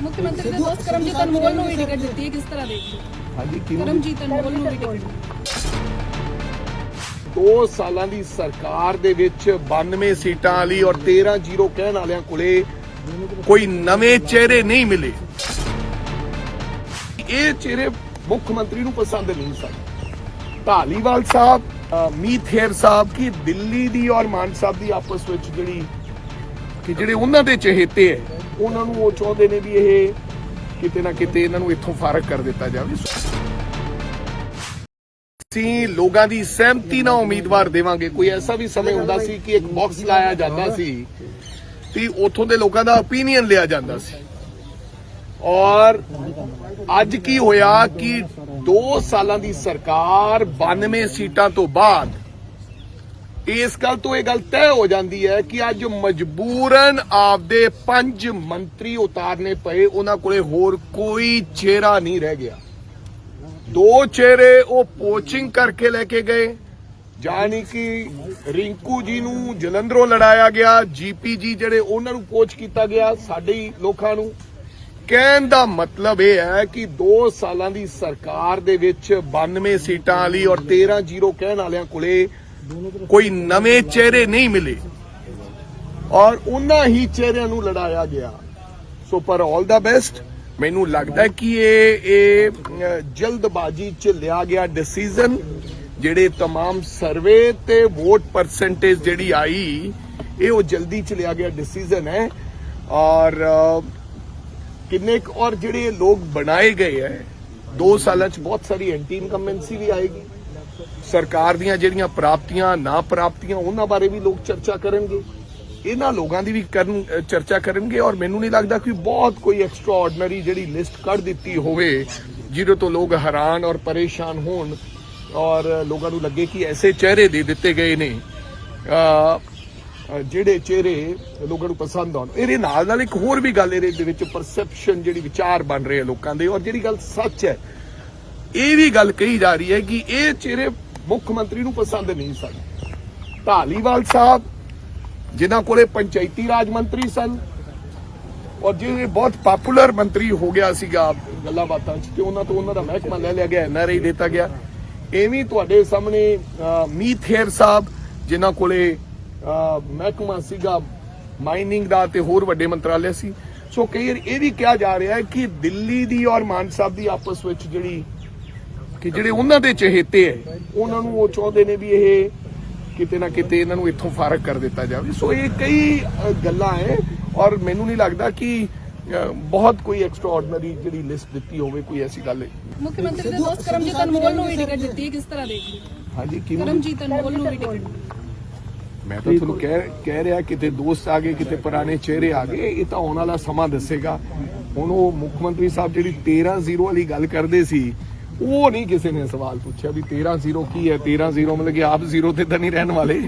ਮੁੱਖ ਮੰਤਰੀ ਦੇ ਦੋਸਤ ਕਰਮਜੀਤ ਅਨਮੋਲ ਨੂੰ ਵੀ ਟਿਕਟ ਦਿੱਤੀ ਹੈ ਕਿਸ ਤਰ੍ਹਾਂ ਦੇਖਦੇ ਹੋ? ਹਾਂਜੀ ਕਿਉਂ ਕਰਮਜੀਤ ਅਨਮੋਲ ਨੂੰ ਵੀ ਟਿਕਟ 2 ਸਾਲਾਂ ਦੀ ਸਰਕਾਰ ਦੇ ਵਿੱਚ 92 ਸੀਟਾਂ ਵਾਲੀ ਔਰ 13 ਜ਼ੀਰੋ ਕਹਿਣ ਵਾਲਿਆਂ ਕੋਲੇ ਕੋਈ ਨਵੇਂ ਚਿਹਰੇ ਨਹੀਂ ਮਿਲੇ। ਇਹ ਚਿਹਰੇ ਮੁੱਖ ਮੰਤਰੀ ਨੂੰ ਪਸੰਦ ਨਹੀਂ ਸਨ। ਢਾਲੀਵਾਲ ਸਾਹਿਬ ਅ, ਮੀਤ ਹੇਰ ਸਾਹਿਬ ਕੀ ਦਿੱਲੀ ਦੀ ਔਰ ਮਾਨ ਸਾਹਿਬ ਦੀ ਆਪਸ ਵਿੱਚ ਜਿਹੜੀ ਕਿ ਜਿਹੜੇ ਉਹਨਾਂ ਦੇ ਚਹੇਤੇ ਹੈ। ਉਹਨਾਂ ਨੂੰ ਉਹ ਚਾਹੁੰਦੇ ਨੇ ਵੀ ਇਹ ਕਿਤੇ ਨਾ ਕਿਤੇ ਇਹਨਾਂ ਨੂੰ ਇੱਥੋਂ ਫਾਰਗ ਕਰ ਦਿੱਤਾ ਜਾਵੇ। ਅਸੀਂ ਲੋਕਾਂ ਦੀ ਸਹਿਮਤੀ ਨਾਲ ਉਮੀਦਵਾਰ ਦੇਵਾਂਗੇ। ਕੋਈ ਐਸਾ ਵੀ ਸਮੇਂ ਹੁੰਦਾ ਸੀ ਕਿ ਇੱਕ ਬਾਕਸ ਲਾਇਆ ਜਾਂਦਾ ਸੀ ਤੇ ਉਥੋਂ ਦੇ ਲੋਕਾਂ ਦਾ opinion ਲਿਆ ਜਾਂਦਾ ਸੀ। ਔਰ ਅੱਜ ਕੀ ਹੋਇਆ ਕਿ 2 ਸਾਲਾਂ ਦੀ ਸਰਕਾਰ 92 ਸੀਟਾਂ ਤੋਂ ਬਾਅਦ ਇਸ ਗੱਲ ਤੋਂ ਇਹ ਗੱਲ ਤੈਅ ਹੋ ਜਾਂਦੀ ਹੈ ਕਿ ਅੱਜ ਮਜਬੂਰਨ ਆਪਦੇ ਪੰਜ ਮੰਤਰੀ ਉਤਾਰਨੇ ਪਏ, ਉਹਨਾਂ ਕੋਲੇ ਹੋਰ ਕੋਈ ਚਿਹਰਾ ਨਹੀਂ ਰਹਿ ਗਿਆ। ਦੋ ਚਿਹਰੇ ਉਹ ਪੋਚਿੰਗ ਕਰਕੇ ਲੈ ਕੇ ਗਏ ਜਾਨੀ ਕਿ ਰਿੰਕੂ ਜੀ ਨੂੰ ਜਲੰਧਰੋਂ ਲੜਾਇਆ ਗਿਆ ਜੀਪੀ ਜੀ ਜਿਹੜੇ ਉਹਨਾਂ ਨੂੰ ਕੋਚ ਕੀਤਾ ਗਿਆ ਸਾਡੇ ਲੋਕਾਂ ਨੂੰ। ਕਹਿਣ ਦਾ ਮਤਲਬ ਇਹ ਹੈ ਕਿ 2 ਸਾਲਾਂ ਦੀ ਸਰਕਾਰ ਦੇ ਵਿੱਚ 92 ਸੀਟਾਂ ਵਾਲੀ ਔਰ 13 ਜ਼ੀਰੋ ਕਹਿਣ ਵਾਲਿਆਂ ਕੋਲੇ ਕੋਈ ਨਵੇਂ ਚਿਹਰੇ ਨਹੀਂ ਮਿਲੇ ਔਰ ਉਹਨਾਂ ਹੀ ਚਿਹਰਿਆਂ ਨੂੰ ਲੜਾਇਆ ਗਿਆ ਸੋ ਪਰ ਆਲ ਦਾ ਬੈਸਟ ਮੈਨੂੰ ਲੱਗਦਾ ਹੈ ਕਿ ਇਹ ਇਹ ਅਹ, ਜਲਦਬਾਜ਼ੀ ਚ ਲਿਆ ਗਿਆ ਡਿਸੀਜਨ ਜਿਹੜੇ तमाम ਸਰਵੇ ਤੇ ਵੋਟ ਪਰਸੈਂਟੇਜ ਜਿਹੜੀ ਆਈ ਇਹ ਉਹ ਜਲਦੀ ਚ ਲਿਆ ਗਿਆ ਡਿਸੀਜਨ ਹੈ ਔਰ ਅਹ, ਕਿੰਨੇ ਕੁ ਔਰ ਜਿਹੜੇ ਲੋਕ ਬਣਾਏ ਗਏ ਹੈ 2 ਸਾਲਾਂ ਚ ਬਹੁਤ ਸਾਰੀ ਐਂਟੀ ਇਨਕਮਬੈਂਸੀ ਵੀ ਆਏਗੀ ਸਰਕਾਰ ਦੀਆਂ ਜਿਹੜੀਆਂ ਪ੍ਰਾਪਤੀਆਂ ਨਾ ਪ੍ਰਾਪਤੀਆਂ ਉਹਨਾਂ ਬਾਰੇ ਵੀ ਲੋਕ ਚਰਚਾ ਕਰਨਗੇ। ਇਹਨਾਂ ਲੋਕਾਂ ਦੀ ਵੀ ਕਰਨ ਚਰਚਾ ਕਰਨਗੇ ਔਰ ਮੈਨੂੰ ਨਹੀਂ ਲੱਗਦਾ ਕਿ ਬਹੁਤ ਕੋਈ ਐਕਸਟਰਾ ਜਿਹੜੀ ਲਿਸਟ ਕੱਢ ਦਿੱਤੀ ਹੋਵੇ, ਜਿਹਦੇ ਤੋਂ ਲੋਕ ਹੈਰਾਨ ਔਰ ਪਰੇਸ਼ਾਨ ਹੋਣ ਔਰ ਲੋਕਾਂ ਨੂੰ ਲੱਗੇ ਕਿ ਐਸੇ ਚਿਹਰੇ ਦੇ ਦਿੱਤੇ ਗਏ ਨੇ। ਜਿਹੜੇ ਚਿਹਰੇ ਲੋਕਾਂ ਨੂੰ ਪਸੰਦ ਆਉਣ। ਇਹਦੇ ਨਾਲ ਨਾਲ ਇੱਕ ਹੋਰ ਵੀ ਗੱਲ ਇਹਦੇ ਵਿੱਚ ਪਰਸੈਪਸ਼ਨ ਜਿਹੜੀ ਵਿਚਾਰ ਬਣ ਰਹੇ ਆ ਲੋਕਾਂ ਦੇ ਔਰ ਜਿਹੜੀ ਗੱਲ ਸੱਚ ਹੈ ਇਹ ਵੀ ਗੱਲ ਕਹੀ ਜਾ ਰਹੀ ਹੈ ਕਿ ਇਹ ਚਿਹਰੇ ਮੁੱਖ ਮੰਤਰੀ ਨੂੰ ਪਸੰਦ ਨਹੀਂ ਸਨ। ਢਾਲੀਵਾਲ ਸਾਹਿਬ, ਜਿਨ੍ਹਾਂ ਕੋਲੇ ਪੰਚਾਇਤੀ ਰਾਜ ਮੰਤਰੀ ਸਨ, ਔਰ ਜਿਹੜੇ ਬਹੁਤ ਪਪੂਲਰ ਮੰਤਰੀ ਹੋ ਗਿਆ ਸੀਗਾ, ਗੱਲਾਂ ਬਾਤਾਂ 'ਚ, ਤੇ ਉਹਨਾਂ ਤੋਂ ਉਹਨਾਂ ਦਾ ਮਹਿਕਮਾ ਲੈ ਲਿਆ ਗਿਆ ਐਨਆਰਆਈ ਦਿੱਤਾ ਗਿਆ। ਐਵੇਂ ਤੁਹਾਡੇ ਸਾਹਮਣੇ ਮੀਤ ਹੇਰ ਸਾਹਿਬ, ਜਿਨ੍ਹਾਂ ਕੋਲੇ ਮਹਿਕਮਾ ਸੀਗਾ ਮਾਈਨਿੰਗ ਦਾ ਤੇ ਹੋਰ ਵੱਡੇ ਮੰਤਰਾਲੇ ਸੀ। ਸੋ ਕਈ ਇਹ ਵੀ ਕਿਹਾ ਜਾ ਰਿਹਾ ਹੈ ਕਿ ਦਿੱਲੀ ਦੀ ਔਰ ਮਾਨ ਸਾਹਿਬ ਦੀ ਆਪਸ ਵਿੱਚ ਜਿਹੜੀ ਕਿ ਜਿਹੜੇ ਉਹਨਾਂ ਦੇ ਚਹੇਤੇ ਹੈ ਉਹਨਾਂ ਨੂੰ ਉਹ ਚਾਹੁੰਦੇ ਨੇ ਵੀ ਇਹ ਕਿਤੇ ਨਾ ਕਿਤੇ ਇਹਨਾਂ ਨੂੰ ਇੱਥੋਂ ਫਾਰਗ ਕਰ ਦਿੱਤਾ ਜਾਵੇ। ਸੋ ਇਹ ਕਈ ਗੱਲਾਂ ਹੈ ਔਰ ਮੈਨੂੰ ਨਹੀਂ ਲੱਗਦਾ ਕਿ ਬਹੁਤ ਕੋਈ ਐਕਸਟਰਾ ਆਰਡੀਨਰੀ ਜਿਹੜੀ ਲਿਸਟ ਦਿੱਤੀ ਹੋਵੇ ਕੋਈ ਐਸੀ ਗੱਲ ਹੈ ਮੁੱਖ ਮੰਤਰੀ ਦੇ ਦੋਸਤ ਕਰਮਜੀਤ ਅਨਮੋਲ ਨੂੰ ਵੀ ਟਿਕਟ ਦਿੱਤੀ ਹੈ ਕਿਸ ਤਰ੍ਹਾਂ ਦੇਖਦੇ ਹੋ? ਹਾਂਜੀ ਕਿਵੇਂ ਕਰਮਜੀਤ ਅਨਮੋਲ ਨੂੰ ਵੀ ਟਿਕਟ। ਮੈਂ ਤਾਂ ਤੁਹਾਨੂੰ ਕਹਿ ਕਹਿ ਰਿਹਾ ਕਿਤੇ ਦੋਸਤ ਆ ਗਏ ਕਿਤੇ ਪੁਰਾਣੇ ਚਿਹਰੇ ਆ ਗਏ ਇਹ ਤਾਂ ਆਉਣ ਵਾਲਾ ਸਮਾਂ ਦੱਸੇਗਾ। ਹੁਣ ਉਹ ਮੁੱਖ ਮੰਤਰੀ ਸਾਹਿਬ ਜਿਹੜੀ 13-0 ਵਾਲੀ ਗੱਲ ਕਰਦੇ ਸੀ ਉਹ ਨਹੀਂ ਕਿਸੇ ਨੇ ਸਵਾਲ ਪੁੱਛਿਆ ਵੀ 13-0 ਕੀ ਹੈ? 13-0 ਮਤਲਬ ਕਿ ਆਪ ਜ਼ੀਰੋ ਤੇ ਤਾਂ ਨਹੀਂ ਰਹਿਣ ਵਾਲੇ।